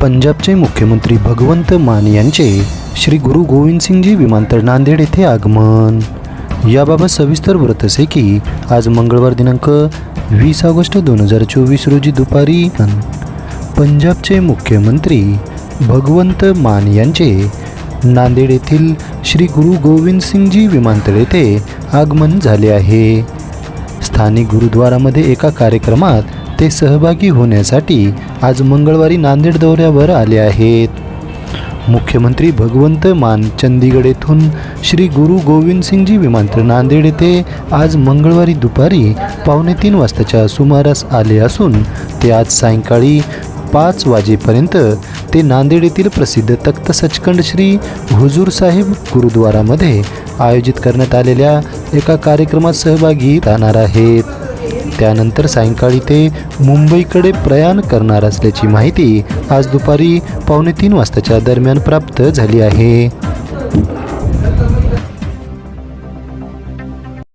पंजाबचे मुख्यमंत्री भगवंत मान यांचे श्री गुरु गोविंदसिंगजी विमानतळ नांदेड येथे आगमन. याबाबत सविस्तर व्रत असे की आज मंगळवार दिनांक वीस ऑगस्ट दोन हजार चोवीस रोजी दुपारी पंजाबचे मुख्यमंत्री भगवंत मान यांचे नांदेड येथील श्री गुरु गोविंदसिंगजी विमानतळ येथे आगमन झाले आहे. स्थानिक गुरुद्वारामध्ये एका कार्यक्रमात ते सहभागी होण्यासाठी आज मंगळवारी नांदेड दौऱ्यावर आले आहेत. मुख्यमंत्री भगवंत मान चंदीगड येथून श्री गुरु गोविंदसिंगजी विमानतळ नांदेड येथे आज मंगळवारी दुपारी पावणे तीन वाजताच्या सुमारास आले असून ते आज सायंकाळी पाच वाजेपर्यंत ते नांदेड येथील प्रसिद्ध तख्त सचखंड श्री हुजूर साहेब गुरुद्वारामध्ये आयोजित करण्यात आलेल्या एका कार्यक्रमात सहभागी राहणार आहेत. त्यानंतर सायंकाळी ते मुंबईकडे प्रयाण करणार असल्याची माहिती आज दुपारी पावणे तीन वाजताच्या दरम्यान प्राप्त झाली आहे.